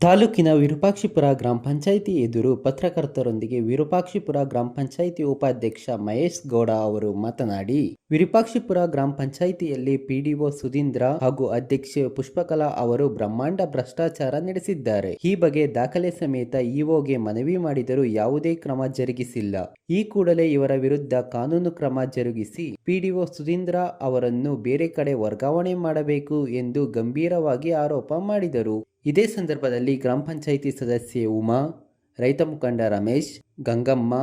ತಾಲೂಕಿನ ವಿರೂಪಾಕ್ಷಿಪುರ ಗ್ರಾಮ ಪಂಚಾಯಿತಿ ಎದುರು ಪತ್ರಕರ್ತರೊಂದಿಗೆ ವಿರೂಪಾಕ್ಷಿಪುರ ಗ್ರಾಮ ಪಂಚಾಯಿತಿ ಉಪಾಧ್ಯಕ್ಷ ಮಹೇಶ್ ಗೌಡ ಅವರು ಮಾತನಾಡಿ, ವಿರೂಪಾಕ್ಷಿಪುರ ಗ್ರಾಮ ಪಂಚಾಯಿತಿಯಲ್ಲಿ ಪಿಡಿಒ ಸುಧೀಂದ್ರ ಹಾಗೂ ಅಧ್ಯಕ್ಷೆ ಪುಷ್ಪಕಲಾ ಅವರು ಬ್ರಹ್ಮಾಂಡ ಭ್ರಷ್ಟಾಚಾರ ನಡೆಸಿದ್ದಾರೆ. ಈ ಬಗ್ಗೆ ದಾಖಲೆ ಸಮೇತ ಇಒಗೆ ಮನವಿ ಮಾಡಿದರೂ ಯಾವುದೇ ಕ್ರಮ ಜರುಗಿಸಿಲ್ಲ. ಈ ಕೂಡಲೇ ಇವರ ವಿರುದ್ಧ ಕಾನೂನು ಕ್ರಮ ಜರುಗಿಸಿ ಪಿಡಿಒ ಸುಧೀಂದ್ರ ಅವರನ್ನು ಬೇರೆ ಕಡೆ ವರ್ಗಾವಣೆ ಮಾಡಬೇಕು ಎಂದು ಗಂಭೀರವಾಗಿ ಆರೋಪ ಮಾಡಿದರು. ಇದೇ ಸಂದರ್ಭದಲ್ಲಿ ಗ್ರಾಮ ಪಂಚಾಯಿತಿ ಸದಸ್ಯೆ ಉಮಾ, ರೈತ ಮುಖಂಡ ರಮೇಶ್, ಗಂಗಮ್ಮ,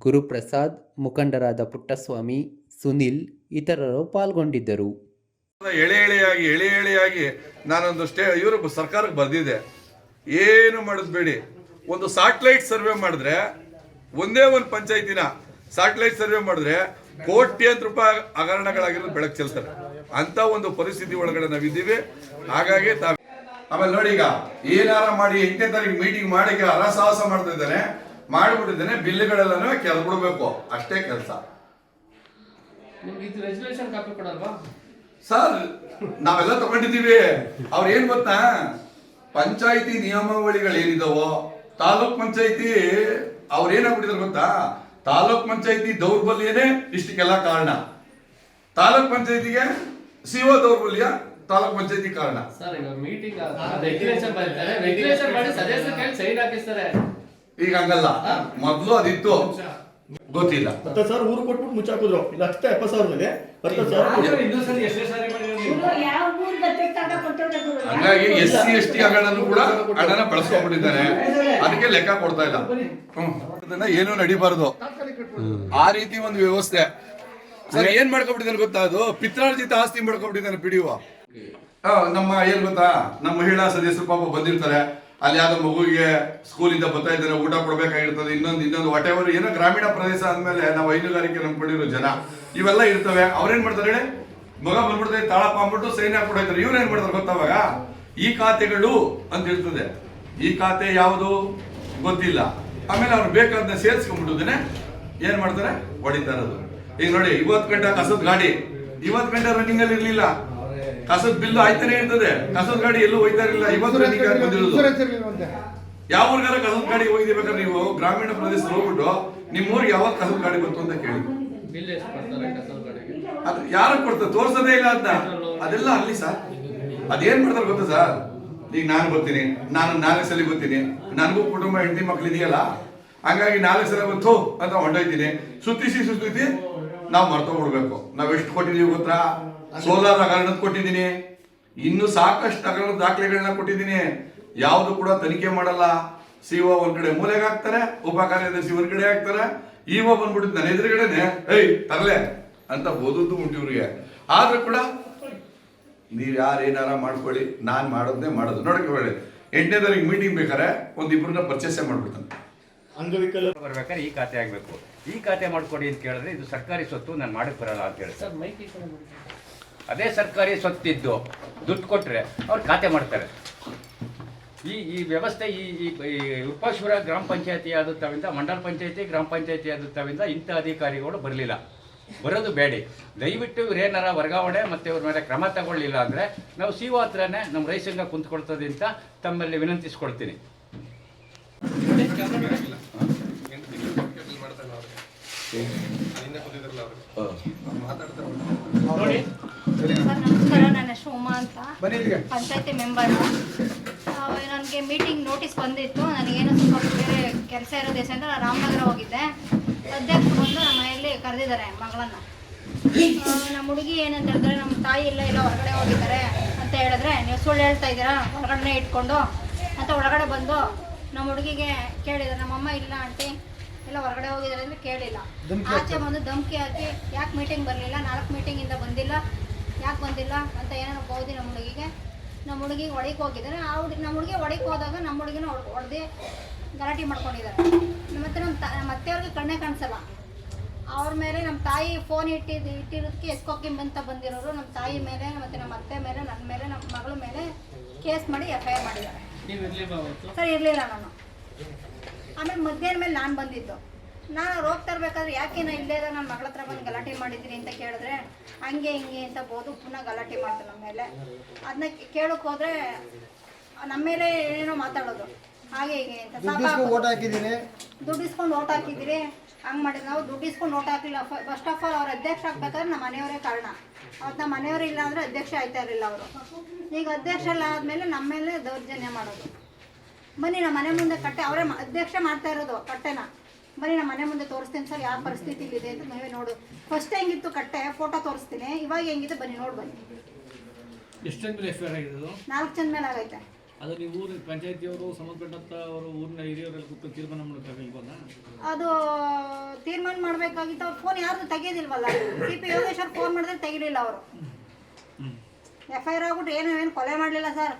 ಗುರುಪ್ರಸಾದ್, ಮುಖಂಡರಾದ ಪುಟ್ಟಸ್ವಾಮಿ, ಸುನಿಲ್ ಇತರರು ಪಾಲ್ಗೊಂಡಿದ್ದರು. ಎಳೆ ಎಳೆಯಾಗಿ ಎಳೆ ಎಳೆಯಾಗಿ ನಾನೊಂದು ಸ್ಟೇ, ಇವರು ಸರ್ಕಾರಕ್ಕೆ ಬರೆದಿದೆ ಏನು ಮಾಡಿಸ್ಬೇಡಿ ಒಂದು ಸ್ಯಾಟಲೈಟ್ ಸರ್ವೆ ಮಾಡಿದ್ರೆ, ಒಂದೇ ಒಂದು ಪಂಚಾಯತಿನ ಸ್ಯಾಟಲೈಟ್ ಸರ್ವೆ ಮಾಡಿದ್ರೆ ಕೋಟ್ಯಂತ ರೂಪಾಯಿ ಹಗರಣಗಳಾಗಿರೋದು ಬೆಳಕು ಚೆಲ್ತಾರೆ ಅಂತ ಒಂದು ಪರಿಸ್ಥಿತಿ ಒಳಗಡೆ ನಾವಿದ್ದೀವಿ. ಹಾಗಾಗಿ ತಾವ್ ಆಮೇಲೆ ನೋಡಿ ಈಗ ಏನಾರ ಮಾಡಿ ಎಂಟನೇ ತಾರೀಕು ಮೀಟಿಂಗ್ ಮಾಡಿ ಅರಸಾಹಸ ಹರಸಾಹಸ ಮಾಡ್ತಾ ಇದ್ದಾನೆ ಮಾಡಿಬಿಟ್ಟಿದ್ದಾನೆ ಬಿಲ್ಗಳೆಲ್ಲನೂ ಬಿಡ್ಬೇಕು. ಅಷ್ಟೇ ಕೆಲಸ. ಸರ್ ನಾವೆಲ್ಲ ತಗೊಂಡಿದ್ದೀವಿ. ಅವ್ರ ಏನ್ ಗೊತ್ತಾ? ಪಂಚಾಯಿತಿ ನಿಯಮಾವಳಿಗಳು ಏನಿದಾವೋ ತಾಲೂಕ್ ಪಂಚಾಯಿತಿ ಅವ್ರ ಏನಾಗ್ಬಿಟ್ಟಿದ್ರು ಗೊತ್ತಾ? ತಾಲೂಕ್ ಪಂಚಾಯಿತಿ ದೌರ್ಬಲ್ಯನೇ ಇಷ್ಟಕ್ಕೆಲ್ಲ ಕಾರಣ. ತಾಲೂಕ್ ಪಂಚಾಯತಿಗೆ ಸಿಒ ದೌರ್ಬಲ್ಯ ತಾಲೂಕ್ ಪಂಚಾಯತಿ ಕಾರಣ. ಸರ್ ಈಗ ಮೀಟಿಂಗ್ ರೆಗ್ಯುಲೇಷನ್ ಬರ್ತಾರೆ ರೆಗ್ಯುಲೇಷನ್ ಮಾಡಿ ಸದಸ್ಯರ ಕೈ ಸೈನ್ ಹಾಕಿಸ್ತಾರೆ. ಈಗ ಹಂಗಲ್ಲ. ಮೊದ್ಲು ಅದಿತ್ತು. ಗೊತ್ತಿಲ್ಲ. ಹತ್ತು ಸಾವಿರ ಊರು ಕೊಟ್ಬಿಟ್ಟು ಮುಚ್ಚಾಕಿದ್ರು ಲಕ್ಷ ಎಪ್ಪತ್ತು ಸಾವಿರದಲ್ಲಿ ಹತ್ತು ಸಾವಿರ ಮೇಲೆ ಸರಿ ಮಾಡಿರೋದು ನೀವು? ಯಾವ ಊರ್ ಗೊತ್ತಿರ್ತಾಗ ಕೊಟ್ಟಿರೋದು ಹಂಗಾಗಿ ಎಸ್ ಸಿ ಎಸ್ ಟಿ ಹಗರಣನು ಕೂಡ ಹಣನ ಬಳಸ್ಕೊಂಡ್ಬಿಟ್ಟಿದ್ದಾನೆ ಅದಕ್ಕೆ ಲೆಕ್ಕ ಕೊಡ್ತಾ ಇಲ್ಲ. ಹ್ಮ್. ಅದನ್ನ ಏನು ನಡಿಬಾರ್ದು. ಆ ರೀತಿ ಒಂದು ವ್ಯವಸ್ಥೆ. ಸರ್ ಏನ್ ಮಾಡ್ಕೊಂಡ್ಬಿಟ್ಟಿದ್ದಾನೆ ಗೊತ್ತಾ ಅದು? ಪಿತ್ರಾರ್ಜಿತ ಆಸ್ತಿ ಮಾಡ್ಕೊಂಡ್ಬಿಟ್ಟಿದ್ದಾನೆ ಪಿಡಿಯುವ ನಮ್ಮ ಏನ್ ಗೊತ್ತಾ? ನಮ್ಮ ಮಹಿಳಾ ಸದಸ್ಯರು ಪಾಪ ಬಂದಿರ್ತಾರೆ. ಅಲ್ಲಿ ಯಾವ್ದೋ ಮಗುವಿಗೆ ಸ್ಕೂಲಿಂದ ಬರ್ತಾ ಇದ್ದಾರೆ, ಊಟ ಕೊಡ್ಬೇಕಾಗಿರ್ತದೆ, ಇನ್ನೊಂದು ಇನ್ನೊಂದು ಎವರ್ ಏನೋ ಗ್ರಾಮೀಣ ಪ್ರದೇಶ ಅಂದ್ಮೇಲೆ ನಾವು ಹೈನುಗಾರಿಕೆ ನಂಬ್ಕೊಂಡಿರೋ ಜನ. ಇವೆಲ್ಲ ಇರ್ತವೆ. ಅವ್ರೇನ್ ಮಾಡ್ತಾರೆ ಹೇಳಿ? ಮಗ ಬಂದ್ಬಿಡ್ತಾರೆ ತಾಳ ಪಾಂಬಿಟ್ಟು ಸೈನ್ ಹಾಕ್ಬಿಡ್ತಾರೆ ಇವ್ರು ಏನ್ ಮಾಡ್ತಾರೆ ಗೊತ್ತಾವಾಗ ಈ ಖಾತೆಗಳು ಅಂತ ಇರ್ತದೆ. ಈ ಖಾತೆ ಯಾವುದು? ಗೊತ್ತಿಲ್ಲ. ಆಮೇಲೆ ಅವ್ರು ಬೇಕಾದ ಸೇರಿಸ್ಕೊಂಡ್ಬಿಟ್ಟಿದ್ದೇನೆ ಏನ್ ಮಾಡ್ತಾರೆ? ಹೊಡಿತಾ ಇರೋದು. ಈಗ ನೋಡಿ, ಇವತ್ತು ಗಂಟೆ ಕಸದ ಗಾಡಿ. ಇವತ್ತು ಗಂಟೆ ರನ್ನಿಂಗ್ ಅಲ್ಲಿ ಇರ್ಲಿಲ್ಲ. ಕಸದ ಬಿಲ್ ಆಯ್ತಾನೆ ಇರ್ತದೆ ಕಸದ ಗಾಡಿ ಎಲ್ಲೂ ಹೋಯ್ತಾ ಇರಲಿಲ್ಲ ಇವತ್ತು ಯಾವ ಊರ್ಗಾರ ಕಸದ ಗಾಡಿ ಹೋಗಿದ್ದೀವಿ ನೀವು? ಗ್ರಾಮೀಣ ಪ್ರದೇಶ ಹೋಗ್ಬಿಟ್ಟು ನಿಮ್ಮ ಊರಿಗೆ ಯಾವಾಗ ಕಸದ ಗಾಡಿ ಬಂತು ಅಂತ ಕೇಳಿ. ಅದು ಯಾರು ಕೊಡ್ತಾರೆ ತೋರ್ಸೋದೇ ಇಲ್ಲ ಅಂತ. ಅದೆಲ್ಲ ಅಲ್ಲಿ ಸರ್. ಅದೇನ್ ಮಾಡ್ತಾರೆ ಗೊತ್ತಾ ಸರ್? ಈಗ ನಾನು ಬರ್ತೀನಿ. ನಾನು ನಾಲ್ಕು ಸಲ ಬರ್ತೀನಿ. ನನಗೂ ಕುಟುಂಬ ಹೆಂಡತಿ ಮಕ್ಳು ಇದೆಯಲ್ಲ? ಹಂಗಾಗಿ ನಾಲ್ಕು ಸಲ ಬಂತು ಅಂತ ಹೊಂಟೋಯ್ತೀನಿ ಸುತ್ತಿಸಿ ಸುತ್ತಿಸಿ ನಾವು ಮರ್ತೋಗ್ಬಿಡ್ಬೇಕು ನಾವ್ ಎಷ್ಟು ಕೊಟ್ಟಿದೀವಿ ಗೊತ್ತಾ? ಸೋಲಾರ್ ಹಗರಣದ ಕೊಟ್ಟಿದ್ದೀನಿ. ಇನ್ನು ಸಾಕಷ್ಟು ಹಗರಣದ ದಾಖಲೆಗಳನ್ನ ಕೊಟ್ಟಿದ್ದೀನಿ. ಯಾವುದು ಕೂಡ ತನಿಖೆ ಮಾಡಲ್ಲ. ಸಿಒ ಒಂದ್ ಕಡೆ ಮೂಲೆಗೆ ಹಾಕ್ತಾರೆ, ಉಪ ಕಾರ್ಯದರ್ಶಿ ಒಂದ್ ಕಡೆ ಹಾಕ್ತಾರೆ. ಇವ ಬಂದ್ಬಿಟ್ಟು ನನ್ನ ಎದುರುಗಡೆನೆ, ಏಯ್, ತರಲೆ ಅಂತ ಓದೋದು ಉಂಟು ಇವ್ರಿಗೆ. ಆದ್ರೂ ಕೂಡ ನೀವ್ ಯಾರು ಏನಾರ ಮಾಡ್ಕೊಳ್ಳಿ. ನಾನ್ ಮಾಡೋದನ್ನೇ ಮಾಡೋದು. ನೋಡಕ್ಕೆ ಹೇಳಿ ಎಂಟನೇ ತಾರೀಕು ಮೀಟಿಂಗ್ ಬೇಕಾರೆ ಒಂದಿಬ್ಬರನ್ನ ಪರ್ಚೇಸೇ ಮಾಡ್ಬಿಡ್ತಾನೆ. ಅಂಗವಿಕಲ ಬರ್ಬೇಕಾದ್ರೆ ಈ ಖಾತೆ ಆಗಬೇಕು. ಈ ಖಾತೆ ಮಾಡ್ಕೊಡಿ ಅಂತ ಕೇಳಿದ್ರೆ ಇದು ಸರ್ಕಾರಿ ಸ್ವತ್ತು ನಾನು ಮಾಡಕ್ಕೆ ಬರಲ್ಲ ಅಂತ ಹೇಳಿ. ಅದೇ ಸರ್ಕಾರಿ ಸ್ವತ್ತಿದ್ದು. ದುಡ್ಡು ಕೊಟ್ಟರೆ ಅವ್ರು ಖಾತೆ ಮಾಡ್ತಾರೆ. ಈ ಈ ವ್ಯವಸ್ಥೆ ಈ ಈ ಉಪಾಶ್ವರ ಗ್ರಾಮ ಪಂಚಾಯತಿ ಆದುತ್ತವಿಂದ ಮಂಡಲ ಪಂಚಾಯತಿ ಗ್ರಾಮ ಪಂಚಾಯತಿ ಆದುತ್ತವಿಂದ ಇಂಥ ಅಧಿಕಾರಿಗಳು ಬರಲಿಲ್ಲ. ಬರೋದು ಬೇಡಿ. ದಯವಿಟ್ಟು ಇವ್ರೇನಾರ ವರ್ಗಾವಣೆ ಮತ್ತು ಇವ್ರ ಮೇಲೆ ಕ್ರಮ ತಗೊಳ್ಳಿಲ್ಲ ಅಂದರೆ ನಾವು ಸಿ ಒ ಹತ್ರನೇ ನಮ್ಮ ರೈಸಂಗ ಕುಂತ್ಕೊಳ್ತದೆ ಅಂತ ತಮ್ಮಲ್ಲಿ ವಿನಂತಿಸ್ಕೊಳ್ತೀನಿ. ನಮಸ್ಕಾರ ನನ್ನ ಶೋಮಾ ಅಂತ. ಪಂಚಾಯತಿ ಮೆಂಬರ್. ನನಗೆ ಮೀಟಿಂಗ್ ನೋಟಿಸ್ ಬಂದಿತ್ತು. ನನಗೇನು ಸ್ವಲ್ಪ ಬೇರೆ ಕೆಲಸ ಇರೋ ದೇಶ ಅಂತ ನಾನು ರಾಮನಗರ ಹೋಗಿದ್ದೆ. ಸದ್ಯಕ್ಕೆ ಬಂದು ನಮ್ಮ ಮನೆಯಲ್ಲಿ ಕರೆದಿದ್ದಾರೆ ಮಗಳನ್ನ. ನಮ್ಮ ಹುಡುಗಿ ಏನಂತ ಹೇಳಿದ್ರೆ ನಮ್ಮ ತಾಯಿ ಇಲ್ಲ ಇಲ್ಲ ಹೊರಗಡೆ ಹೋಗಿದ್ದಾರೆ ಅಂತ ಹೇಳಿದ್ರೆ ನೀವು ಸುಳ್ಳು ಹೇಳ್ತಾ ಇದ್ದೀರಾ? ಹೊರಗಡೆ ಇಟ್ಕೊಂಡು. ಅಂತ ಒಳಗಡೆ ಬಂದು ನಮ್ಮ ಹುಡುಗಿಗೆ ಕೇಳಿದ್ರೆ ನಮ್ಮಮ್ಮ ಇಲ್ಲ ಆಂಟಿ ಎಲ್ಲ ಹೊರಗಡೆ ಹೋಗಿದ್ದಾರೆ ಅಂದ್ರೆ ಕೇಳಿಲ್ಲ. ಆಚೆ ಬಂದು ಧಮ್ಕಿ ಹಾಕಿ ಯಾಕೆ ಮೀಟಿಂಗ್ ಬರಲಿಲ್ಲ ನಾಲ್ಕು ಮೀಟಿಂಗಿಂದ ಬಂದಿಲ್ಲ ಯಾಕೆ ಬಂದಿಲ್ಲ ಅಂತ ಏನೋ ಗೋದಿ ನಮ್ಮ ಹುಡುಗಿಗೆ ನಮ್ಮ ಹುಡುಗಿಗೆ ಒಳಗೆ ಹೋಗಿದ್ದಾರೆ. ಆ ಹುಡುಗಿ ನಮ್ಮ ಹುಡುಗಿ ಒಳಗೆ ಹೋದಾಗ ನಮ್ಮ ಹುಡುಗಿನ ಹೊಡೆದು ಗಲಾಟೆ ಮಾಡ್ಕೊಂಡಿದ್ದಾರೆ. ಮತ್ತೆ ನಮ್ಮ ತ ನಮ್ಮ ಅತ್ತೆಯವ್ರಿಗೆ ಕಣ್ಣೇ ಕಾಣಿಸಲ್ಲ. ಅವ್ರ ಮೇಲೆ ನಮ್ಮ ತಾಯಿ ಫೋನ್ ಇಟ್ಟಿದ್ದು ಇಟ್ಟಿರೋದಕ್ಕೆ ಎಸ್ಕೋಕಿಂಬಂತ ಬಂದಿರೋರು ನಮ್ಮ ತಾಯಿ ಮೇಲೆ ಮತ್ತು ನಮ್ಮ ಅತ್ತೆ ಮೇಲೆ ನನ್ನ ಮೇಲೆ ನಮ್ಮ ಮಗಳ ಮೇಲೆ ಕೇಸ್ ಮಾಡಿ ಎಫ್ ಐ ಆರ್ ಮಾಡಿದ್ದಾರೆ. ಸರ್ ಇರಲಿಲ್ಲ ನಾನು. ಆಮೇಲೆ ಮಧ್ಯಾಹ್ನ ಮೇಲೆ ನಾನು ಬಂದಿದ್ದು. ನಾನು ಅವ್ರು ಹೋಗ್ತಾ ಇರ್ಬೇಕಾದ್ರೆ ಯಾಕೆ ನಾನು ಇಲ್ಲೇ ನನ್ನ ಮಗಳ ಹತ್ರ ಬಂದು ಗಲಾಟೆ ಮಾಡಿದ್ರಿ ಅಂತ ಕೇಳಿದ್ರೆ ಹಂಗೆ ಹಿಂಗೆ ಅಂತ ಬೋದು ಪುನಃ ಗಲಾಟೆ ಮಾಡ್ತಾರೆ ನಮ್ಮ ಮೇಲೆ. ಅದನ್ನ ಕೇಳಕ್ಕೆ ಹೋದ್ರೆ ನಮ್ಮ ಮೇಲೆ ಏನೇನೋ ಮಾತಾಡೋದು. ಹಾಗೆ ಹೀಗೆ ಅಂತ ದುಡ್ಡು ಇಸ್ಕೊಂಡು ಓಟ್ ಹಾಕಿದ್ದೀರಿ ಹಂಗೆ ಮಾಡಿದ್ರು ನಾವು ದುಡ್ಡು ಇಸ್ಕೊಂಡು ಓಟ್ ಹಾಕಿಲ್ಲ. ಫಸ್ಟ್ ಆಫ್ ಆಲ್ ಅವ್ರ ಅಧ್ಯಕ್ಷ ಆಗ್ಬೇಕಾದ್ರೆ ನಮ್ಮ ಮನೆಯವರೇ ಕಾರಣ. ಅವತ್ತು ನಮ್ಮ ಮನೆಯವರು ಇಲ್ಲ ಅಂದರೆ ಅಧ್ಯಕ್ಷ ಆಯ್ತಾ ಇರಲಿಲ್ಲ ಅವರು. ಈಗ ಅಧ್ಯಕ್ಷ ಎಲ್ಲ ಆದಮೇಲೆ ನಮ್ಮ ಮೇಲೆ ದೌರ್ಜನ್ಯ ಮಾಡೋದು. ಬನ್ನಿ ನಮ್ಮ ಮನೆ ಮುಂದೆ ಕಟ್ಟೆ ಅವರೇ ಅಧ್ಯಕ್ಷ ಮಾಡ್ತಾ ಇರೋದು ಕಟ್ಟೆನ. ಬನ್ನಿ ನಮ್ಮ ಮನೆ ಮುಂದೆ ತೋರಿಸ್ತೀನಿ ಸರ್ ಯಾವ ಪರಿಸ್ಥಿತಿ ಇಲ್ಲಿದೆ ಅಂತ ನೀವೇ ನೋಡು. ಫಸ್ಟ್ ಹೆಂಗಿತ್ತು ಕಟ್ಟೆ? ಫೋಟೋ ತೋರಿಸ್ತೀನಿ. ಇವಾಗ ಹೆಂಗಿದೆ ಬನ್ನಿ ನೋಡಿ ಬನ್ನಿ. ಎಷ್ಟು ಮೇಲೆ ಆಗಿದ್ದು ನಾಲ್ಕು ಜನ ಮೇಲೆ ಆಗೈತೆ. ಅದು ನೀವು ಊರಿನ ಪಂಚಾಯತಿಯವರು ಸಂಬಂಧಪಟ್ಟಂತ ಅವರು ಊರಿನ ಹಿರಿಯವರೆಲ್ಲ ಕೂತ್ಕೊಂಡು ತೀರ್ಮಾನ ಮಾಡೋಕ್ಕಾಗಲ್ವಲ್ಲ ಅದು ತೀರ್ಮಾನ ಮಾಡಬೇಕಾಗಿತ್ತು. ಅವ್ರು ಫೋನ್ ಯಾರು ತೆಗೆಯೋದಿಲ್ವಲ್ಲ ಸಿ ಪಿ ಯೋಗೇಶ್ವರ್ ಫೋನ್ ಮಾಡಿದ್ರೆ ತೆಗಿಲಿಲ್ಲ ಅವರು. ಎಫ್ ಐ ಆರ್ ಆಗ್ಬಿಟ್ಟು ಏನು ಏನು ಕೊಲೆ ಮಾಡಲಿಲ್ಲ ಸರ್.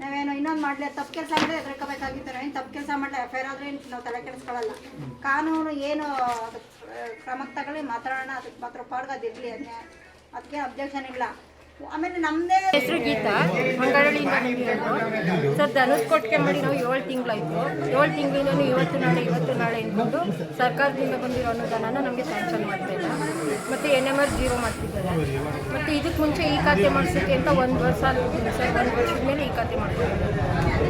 ನಾವೇನು ಇನ್ನೊಂದು ಮಾಡಲಿ ತಪ್ಪು ಕೆಲಸ ಮಾಡಿದ್ರೆ ಎದುರ್ಕೋಬೇಕಾಗಿತ್ತು ನಾವೇನು ತಪ್ಪು ಕೆಲಸ ಮಾಡಲಿ ಎಫ್ ಐ ಆರ್ ಆದರೆ ನಾವು ತಲೆ ಕೆಡಿಸ್ಕೊಳ್ಳಲ್ಲ ಕಾನೂನು ಏನು ಕ್ರಮಕ್ಕೆ ತಗೊಳ್ಳಿ, ಮಾತಾಡೋಣ ಅದಕ್ಕೆ ಮಾತ್ರ ಪಾಡ್ಗದಿರಲಿ ಅದನ್ನೇ ಅದಕ್ಕೆ ಅಬ್ಜೆಕ್ಷನ್ ಇಲ್ಲ. ಆಮೇಲೆ ನಮ್ಮದೇ ಹೆಸರು ಗೀತಾ ಮಂಗಳೂರಿನ ಬಂದಿರೋದು. ಸರ್ ಧನುಷ್ ಕೊಟ್ಟಿಗೆ ಮಾಡಿ ನಾವು ಏಳು ತಿಂಗಳಾಯಿತು. ಏಳು ತಿಂಗಳಿಂದಲೂ ಇವತ್ತು ನಾಳೆ ಇವತ್ತು ನಾಳೆ ಅಂದ್ಕೊಂಡು ಸರ್ಕಾರದಿಂದ ಬಂದಿರೋ ಅನುದಾನನ ನಮಗೆ ಸ್ಯಾಂಕ್ಷನ್ ಮಾಡ್ತಾ ಇಲ್ಲ ಮತ್ತು ಎನ್ ಎಂ ಆರ್ ಜೀರೋ ಮಾಡ್ತಿದ್ದಾರೆ. ಮತ್ತು ಇದಕ್ಕೆ ಮುಂಚೆ ಈ ಖಾತೆ ಮಾಡಿಸೋಕ್ಕೆ ಅಂತ ಒಂದು ವರ್ಷ ಸರ್. ಒಂದು ವರ್ಷದ ಮೇಲೆ ಈ ಖಾತೆ ಮಾಡ್ತಿದ್ದಾರೆ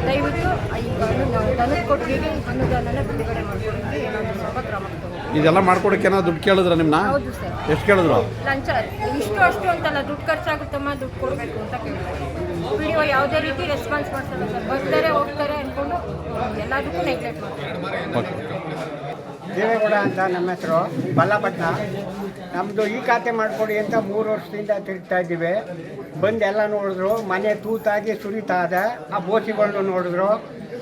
ದಯವಿಟ್ಟು ಈಗ ಧನುಷ್ ಕೊಟ್ಟಿಗೆ ಅನುದಾನನ ಬಿಡುಗಡೆ ಮಾಡ್ಕೊಡೋಕ್ಕೆ ಏನಾದರೂ ಸ್ವಲ್ಪ ಕ್ರಮ ಇದೆಲ್ಲ ಮಾಡ್ಕೊಡಕ್ಕೆ ಏನೋ ದುಡ್ಡು ಕೇಳಿದ್ರ ನಿಮ್ನ? ಹೌದು ಸರ್. ಎಷ್ಟು ಕೇಳಿದ್ರು? ಲಂಚ ಇಷ್ಟು ಅಷ್ಟು ಅಂತಲ್ಲ, ದುಡ್ಡು ಖರ್ಚಾಗುತ್ತಮ್ಮ ದುಡ್ಡು ಕೊಡಬೇಕು ಅಂತ ಕೇಳ್ತಾರೆ. ವಿಡಿಯೋ ಯಾವುದೇ ರೀತಿ ರೆಸ್ಪಾನ್ಸ್ ಮಾಡ್ತಾರೆ ಸರ್. ಬರ್ತಾರೆ, ಹೋಗ್ತಾರೆ ಅಂದ್ಕೊಂಡು ಎಲ್ಲದಕ್ಕೂ ನೆಗ್ಲೆಕ್ಟ್ ಮಾಡ್ತಾರೆ. ದೇವೇಗೌಡ ಅಂತ ನಮ್ಮ ಹೆಸರು, ಬಲ್ಲಪಟ್ನ. ನಮ್ಮದು ಈ ಖಾತೆ ಮಾಡಿಕೊಡಿ ಅಂತ ಮೂರು ವರ್ಷದಿಂದ ತಿರುಗ್ತಾ ಇದ್ದೀವಿ. ಬಂದು ಎಲ್ಲ ನೋಡಿದ್ರು, ಮನೆ ತೂತಾಗಿ ಸುರಿತಾ ಇದೆ. ಆ ಬೋಸಿಗಳನ್ನು ನೋಡಿದ್ರು.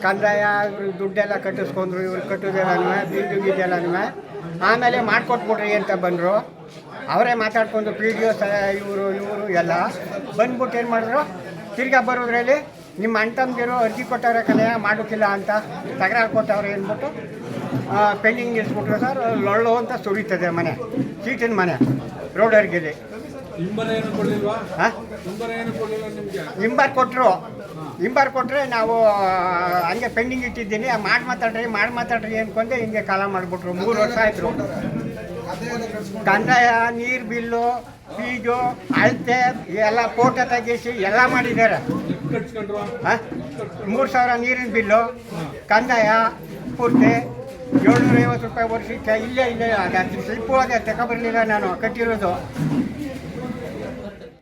ಕಂದಾಯ ಇವ್ರಿಗೆ ದುಡ್ಡೆಲ್ಲ ಕಟ್ಟಿಸ್ಕೊಂಡ್ರು, ಇವ್ರು ಕಟ್ಟೋದೆಲ್ಲನೂ ಬಿಲ್ಡು ಗಿದ್ದೆಲ್ಲನೂ ಆಮೇಲೆ ಮಾಡಿಕೊಟ್ಬಿಡ್ರಿ ಅಂತ ಬಂದರು. ಅವರೇ ಮಾತಾಡ್ಕೊಂಡು ಪಿ ಡಿ ಒ ಸ ಇವರು ಇವರು ಎಲ್ಲ ಬಂದ್ಬಿಟ್ಟು ಏನು ಮಾಡಿದ್ರು? ತಿರ್ಗಾ ಬರೋದ್ರಲ್ಲಿ ನಿಮ್ಮ ಅಣ್ಣಂದಿರು ಅರ್ಜಿ ಕೊಟ್ಟವ್ರೆ ಕಲೆಯ ಮಾಡೋಕ್ಕಿಲ್ಲ ಅಂತ ತಕರಾರು ಕೊಟ್ಟವ್ರೆ ಅಂದ್ಬಿಟ್ಟು ಪೆಂಡಿಂಗ್ ನಿಲ್ಲಿಸ್ಬಿಟ್ರು ಸರ್. ಲೊಳ್ಳು ಅಂತ ಸುರಿತದೆ ಮನೆ ಸೀಟಿನ ಮನೆ ರೋಡರ್ಗಿದೆ ಹಾಂ ಇಂಬಾರ್ ಕೊಟ್ಟರು ಇಂಬಾರ್ ಕೊಟ್ಟರೆ ನಾವು ಹಂಗೆ ಪೆಂಡಿಂಗ್ ಇಟ್ಟಿದ್ದೀನಿ. ಮಾಡಿ ಮಾತಾಡ್ರಿ ಮಾಡಿ ಮಾತಾಡ್ರಿ ಅಂದ್ಕೊಂಡೆ ಹಿಂಗೆ ಕಾಲ ಮಾಡಿಬಿಟ್ರು. ಮೂರು ವರ್ಷ ಆಯ್ತು. ಕಂದಾಯ, ನೀರು ಬಿಲ್ಲು ಫೀಜು ಅಳತೆ, ಎಲ್ಲ ಫೋಟೋ ತೆಗೆಸಿ ಎಲ್ಲ ಮಾಡಿದ್ದಾರೆ. ಮೂರು ಸಾವಿರ ನೀರಿನ ಬಿಲ್ಲು, ಕಂದಾಯ, ಪೂರ್ತಿ ಏಳ್ನೂರ ಐವತ್ತು ರೂಪಾಯಿ ವರ್ಷಕ್ಕೆ ಇಲ್ಲೇ ಇಲ್ಲೇ ಸ್ಲಿಪ್ ಒಳಗೆ ತಗೊಬರ್ಲಿಲ್ಲ ನಾನು, ಕಟ್ಟಿರೋದು.